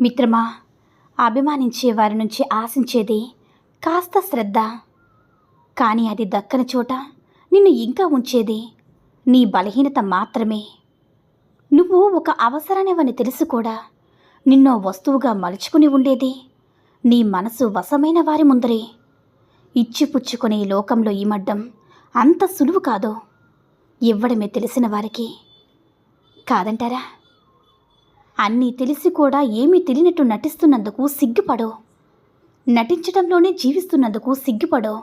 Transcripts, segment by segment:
మిత్రమా అభిమానించే వారి నుంచి ఆశించేది కాస్త శ్రద్ధ. కానీ అది దక్కని చోట నిన్ను ఇంకా ఉంచేది. నీ బలహీనత మాత్రమే. నువ్వు ఒక అవసరమేవని తెలుసు కూడా. నిన్నో వస్తువుగా మలుచుకుని ఉండేది. నీ మనసు వశమైన వారి ముందరే. ఇచ్చిపుచ్చుకునే లోకంలో ఈమడ్డం అంత సులువు కాదు? ఇవ్వడమే తెలిసిన వారికి. కాదంటారా? అన్నీ తెలిసి కూడా ఏమీ తెలియనట్టు నటిస్తున్నందుకు సిగ్గుపడో. నటించడంలోనే జీవిస్తున్నందుకు సిగ్గుపడో.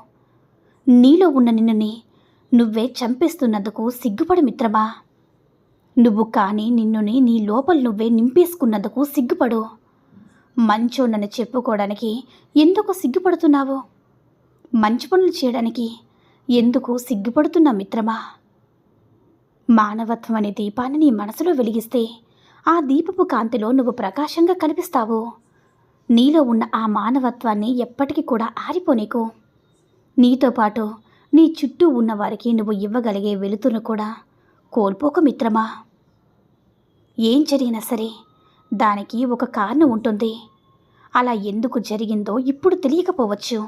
నీలో ఉన్న నిన్నుని నువ్వే చంపేస్తున్నందుకు సిగ్గుపడు మిత్రమా. నువ్వు కానీ నిన్నుని నీ లోపల నువ్వే నింపేసుకున్నందుకు సిగ్గుపడు. మంచోనని చెప్పుకోవడానికి ఎందుకు సిగ్గుపడుతున్నావు? మంచి పనులు చేయడానికి ఎందుకు సిగ్గుపడుతున్నా మిత్రమా? మానవత్వం అనే దీపాన్ని నీ మనసులో వెలిగిస్తే ఆ దీపపు కాంతిలో నువ్వు ప్రకాశంగా కనిపిస్తావు. నీలో ఉన్న ఆ మానవత్వాన్ని ఎప్పటికీ కూడా ఆరిపోనీకు నీతో పాటు నీ చుట్టూ ఉన్నవారికి నువ్వు ఇవ్వగలిగే వెలుతురును కూడా కోల్పోక మిత్రమా. ఏం జరిగినా సరే దానికి ఒక కారణం ఉంటుంది. అలా ఎందుకు జరిగిందో ఇప్పుడు తెలియకపోవచ్చు.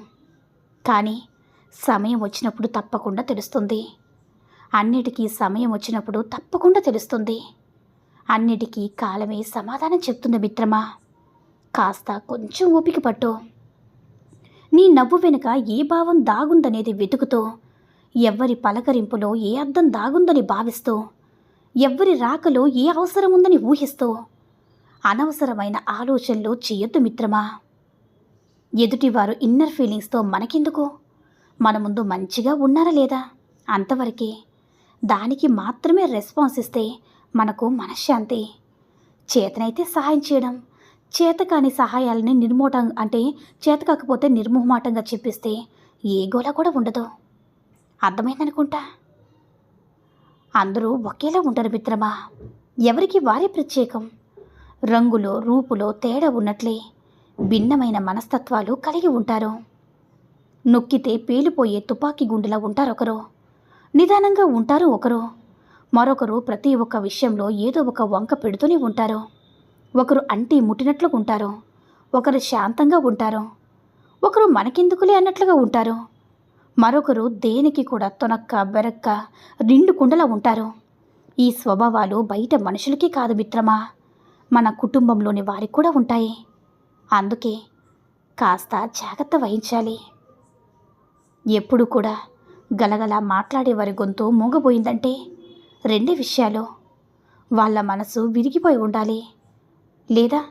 కానీ సమయం వచ్చినప్పుడు తప్పకుండా తెలుస్తుంది. అన్నిటికీ సమయం వచ్చినప్పుడు తప్పకుండా తెలుస్తుంది. అన్నిటికీ కాలమే సమాధానం చెప్తుంది మిత్రమా? కాస్త కొంచెం ఓపిక పట్టు. నీ నవ్వు వెనుక ఏ భావం దాగుందనేది వెతుకుతూ ఎవ్వరి పలకరింపులో ఏ అర్థం దాగుందని భావిస్తూ ఎవ్వరి రాకలో ఏ అవసరం ఉందని ఊహిస్తూ అనవసరమైన ఆలోచనలు చేయొద్దు మిత్రమా. ఎదుటివారు ఇన్నర్ ఫీలింగ్స్తో మనకెందుకు? మన ముందు మంచిగా ఉన్నారా లేదా? అంతవరకే దానికి మాత్రమే రెస్పాన్స్ ఇస్తే మనకు మనశ్శాంతి. చేతనైతే సహాయం చేయడం చేత కాని సహాయాలని నిర్మూటం అంటే చేత కాకపోతే నిర్మోహమాటంగా చెప్పిస్తే ఏ గోళ కూడా ఉండదు. అర్థమైందనుకుంటా? అందరూ ఒకేలా ఉంటారు మిత్రమా? ఎవరికి వారే ప్రత్యేకం? రంగులో రూపులో తేడా ఉన్నట్లే భిన్నమైన మనస్తత్వాలు కలిగి ఉంటారు. నొక్కితే పేలిపోయే తుపాకీ గుండెలా ఉంటారొకరు. నిదానంగా ఉంటారు ఒకరు. మరొకరు ప్రతి ఒక్క విషయంలో ఏదో ఒక వంక పెడుతూనే ఉంటారు. ఒకరు అంటి ముట్టినట్లు ఉంటారు. ఒకరు శాంతంగా ఉంటారు. ఒకరు మనకెందుకులే అన్నట్లుగా ఉంటారు. మరొకరు దేనికి కూడా తొనక్క బెరక్క రెండు కుండలా ఉంటారు. ఈ స్వభావాలు బయట మనుషులకి కాదు మిత్రమా. మన కుటుంబంలోని వారికి కూడా ఉంటాయి. అందుకే కాస్త జాగ్రత్త వహించాలి. ఎప్పుడు కూడా గలగల మాట్లాడే వారి గొంతు మూగబోయిందంటే రెండే విషయాలు. వాళ్ళ మనసు విరిగిపోయి ఉండాలి. లేదా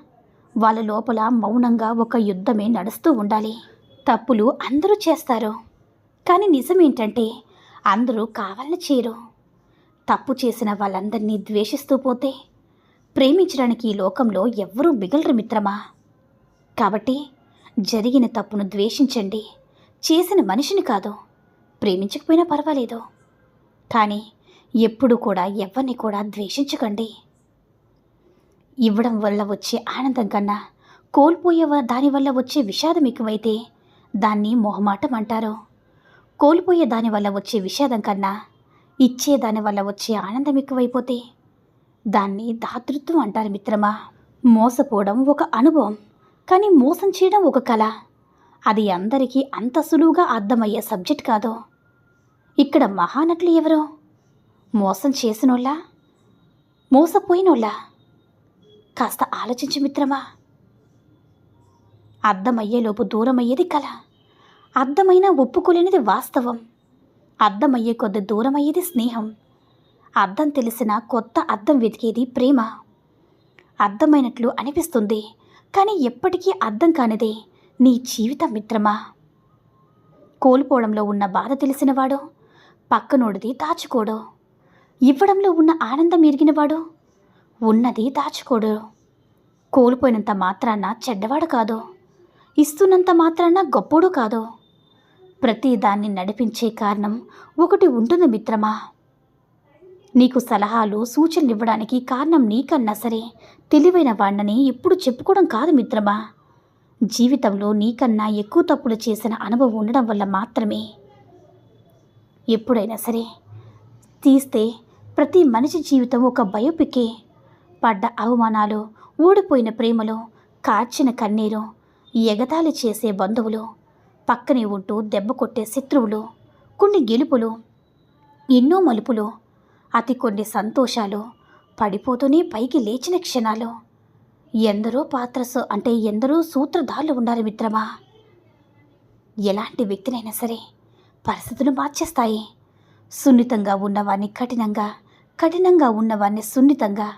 వాళ్ళ లోపల మౌనంగా ఒక యుద్ధమే నడుస్తూ ఉండాలి. తప్పులు అందరూ చేస్తారు. కానీ నిజమేంటంటే అందరూ కావాలని చేయరు. తప్పు చేసిన వాళ్ళందరినీ ద్వేషిస్తూ పోతే ప్రేమించడానికి ఈ లోకంలో ఎవ్వరూ మిగలరు మిత్రమా? కాబట్టి జరిగిన తప్పును ద్వేషించండి. చేసిన మనిషిని కాదు. ప్రేమించకపోయినా పర్వాలేదు. కానీ ఎప్పుడు కూడా ఎవరిని కూడా ద్వేషించకండి. ఇవ్వడం వల్ల వచ్చే ఆనందం కన్నా కోల్పోయే దానివల్ల వచ్చే విషాదం ఎక్కువైతే దాన్ని మొహమాటం అంటారు. కోల్పోయే దానివల్ల వచ్చే విషాదం కన్నా ఇచ్చే దానివల్ల వచ్చే ఆనందం ఎక్కువైపోతే దాన్ని దాతృత్వం అంటారు మిత్రమా. మోసపోవడం ఒక అనుభవం కానీ మోసం చేయడం ఒక కళ. అది అందరికీ అంత సులువుగా అర్థమయ్యే సబ్జెక్ట్ కాదు. ఇక్కడ మహానటులు ఎవరు? మోసం చేసినోళ్ళా? మోసపోయినోళ్ళా? కాస్త ఆలోచించు మిత్రమా? అర్థమయ్యేలోపు దూరమయ్యేది కళ అర్థమైనా ఒప్పుకోలేనిది వాస్తవం. అర్థమయ్యే కొద్ది దూరమయ్యేది స్నేహం. అర్థం తెలిసిన కొత్త అర్థం వెతికేది ప్రేమ. అర్థమైనట్లు అనిపిస్తుంది కానీ ఎప్పటికీ అర్థం కానిదే నీ జీవిత మిత్రమా? కోల్పోవడంలో ఉన్న బాధ తెలిసినవాడు పక్కనోడిది దాచుకోడు ఇవ్వడంలో ఉన్న ఆనందం ఎరిగినవాడు? ఉన్నది దాచుకోడు. కోల్పోయినంత మాత్రాన చెడ్డవాడు కాదు. ఇస్తున్నంత మాత్రాన గొప్పోడు కాదు. ప్రతి దాన్ని నడిపించే కారణం ఒకటి ఉంటుంది మిత్రమా? నీకు సలహాలు సూచనలు ఇవ్వడానికి కారణం నీకన్నా సరే తెలివైన వాణ్ణని ఎప్పుడు చెప్పుకోవడం కాదు మిత్రమా? జీవితంలో నీకన్నా ఎక్కువ తప్పులు చేసిన అనుభవం ఉండడం వల్ల మాత్రమే. ఎప్పుడైనా సరే తీస్తే ప్రతి మనిషి జీవితం ఒక బయోపికే. పడ్డ అవమానాలు ఓడిపోయిన ప్రేమలో కార్చిన కన్నీరు ఎగతాళి చేసే బంధువులు పక్కనే ఉంటూ దెబ్బ కొట్టే శత్రువులు కొన్ని గెలుపులు ఎన్నో మలుపులు అతి కొన్ని సంతోషాలు పడిపోతూనే పైకి లేచిన క్షణాలు. ఎందరో పాత్రసు అంటే ఎందరో సూత్రధారులు ఉండాలి మిత్రమా? ఎలాంటి వ్యక్తినైనా సరే పరిస్థితులు మార్చేస్తాయి. సున్నితంగా ఉన్నవాన్ని కఠినంగా కఠినంగా ఉన్నవాన్ని సున్నితంగా.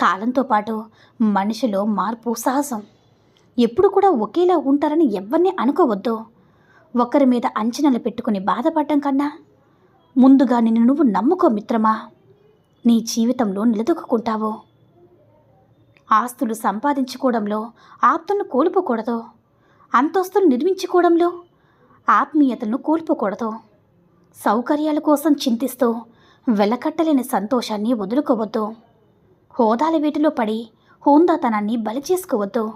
కాలంతో పాటు మనిషిలో మార్పు సహజం ఎప్పుడు కూడా ఒకేలా ఉంటారని ఎవరిని అనుకోవద్దు. ఒకరి మీద అంచనాలు పెట్టుకుని బాధపడటం కన్నా ముందుగా నిన్ను నువ్వు నమ్ముకో మిత్రమా? నీ జీవితంలో నిలదొక్కుంటావు ఆస్తులు సంపాదించుకోవడంలో ఆప్తులను కోల్పోకూడదు. అంతస్తులు నిర్మించుకోవడంలో ఆత్మీయతను కోల్పోకూడదు. సౌకర్యాల కోసం చింతిస్తూ వెలకట్టలేని సంతోషాన్ని వదులుకోవద్దు. హోదాల వీటిలో పడి హోందాతనాన్ని బలి చేసుకోవద్దు.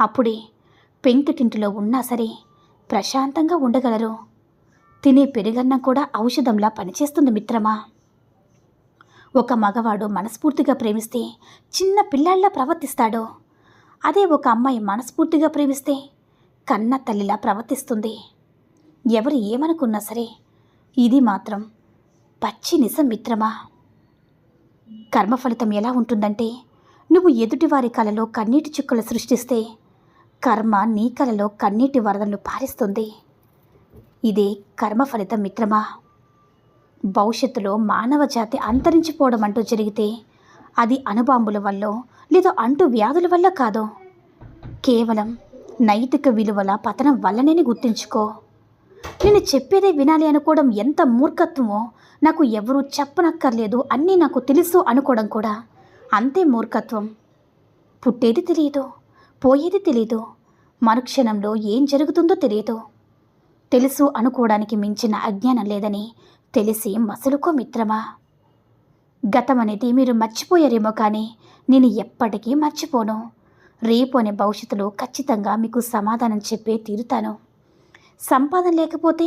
అప్పుడే పెంకిటింటిలో ఉన్నా సరే ప్రశాంతంగా ఉండగలరు. తినే పెరుగన్నం కూడా ఔషధంలా పనిచేస్తుంది మిత్రమా? ఒక మగవాడు మనస్ఫూర్తిగా ప్రేమిస్తే చిన్న పిల్లాళ్ళ ప్రవర్తిస్తాడు. అదే ఒక అమ్మాయి మనస్ఫూర్తిగా ప్రేమిస్తే కన్న తల్లిలా ప్రవర్తిస్తుంది. ఎవరు ఏమనుకున్నా సరే ఇది మాత్రం పచ్చి నిజం మిత్రమా? కర్మ ఫలితం ఎలా ఉంటుందంటే నువ్వు ఎదుటివారి కలలో కన్నీటి చుక్కలు సృష్టిస్తే కర్మ నీ కలలో కన్నీటి వరదలు పారిస్తుంది. ఇదే కర్మ ఫలితం మిత్రమా? భవిష్యత్తులో మానవ జాతి అంతరించిపోవడం అంటూ జరిగితే అది అణుబాంబుల వల్ల లేదా అంటు వ్యాధుల వల్ల కాదు. కేవలం నైతిక విలువల పతనం వల్లనే గుర్తుంచుకో. నేను చెప్పేదే వినాలి అనుకోవడం ఎంత మూర్ఖత్వమో. నాకు ఎవరూ చెప్పనక్కర్లేదు అన్నీ నాకు తెలుసు అనుకోవడం కూడా. అంతే మూర్ఖత్వం. పుట్టేది తెలియదు పోయేది తెలియదు మరుక్షణంలో ఏం జరుగుతుందో తెలియదు తెలుసు అనుకోవడానికి మించిన అజ్ఞానం లేదని తెలిసి మసలుకో మిత్రమా? గతం అనేది మీరు మర్చిపోయారేమో కానీ నేను ఎప్పటికీ మర్చిపోను. రేపు అనే భవిష్యత్తులో ఖచ్చితంగా మీకు సమాధానం చెప్పే తీరుతాను. సంపాదన లేకపోతే?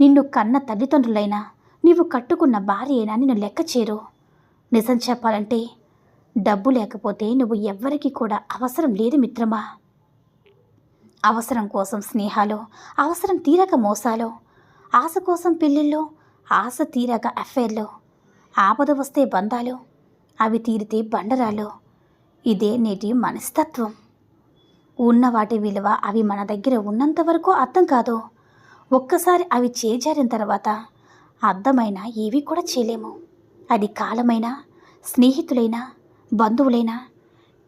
నిన్ను కన్న తల్లిదండ్రులైనా నీవు కట్టుకున్న భార్య అయినా నిన్ను లెక్క చేరు నిజం చెప్పాలంటే డబ్బు లేకపోతే నువ్వు ఎవ్వరికీ కూడా అవసరం లేదు మిత్రమా? అవసరం కోసం స్నేహాలు అవసరం తీరక మోసాలు ఆశ కోసం పెళ్ళిళ్ళు ఆశ తీరక అఫైర్లు ఆపద వస్తే బంధాలు అవి తీరితే బండరాలు. ఇదే నేటి మనస్తత్వం. ఉన్న వాటి విలువ అవి మన దగ్గర ఉన్నంత వరకు అర్థం కాదు. ఒక్కసారి అవి చేజారిన తర్వాత అర్థమైన ఏవి కూడా చేయలేము. అది కాలమైనా స్నేహితులైనా బంధువులైనా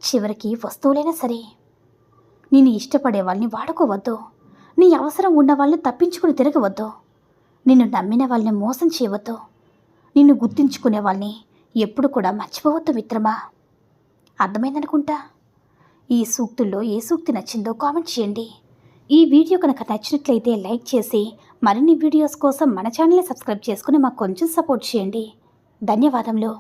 చివరికి వస్తువులైనా సరే. నేను ఇష్టపడే వాళ్ళని వాడుకోవద్దు. నీ అవసరం ఉన్న వాళ్ళని తప్పించుకుని తిరగవద్దు. నిన్ను నమ్మిన వాళ్ళని మోసం చేయవద్దు. నిన్ను గుర్తించుకునే వాళ్ళని ఎప్పుడు కూడా మర్చిపోవద్దు మిత్రమా? అర్థమైందనుకుంటా? ఈ సూక్తుల్లో ఏ సూక్తి నచ్చిందో కామెంట్ చేయండి. ఈ వీడియో కనుక నచ్చినట్లయితే లైక్ చేసి మరిన్ని వీడియోస్ కోసం మన ఛానల్ని సబ్స్క్రైబ్ చేసుకుని మాకు కొంచెం సపోర్ట్ చేయండి. ధన్యవాదములు.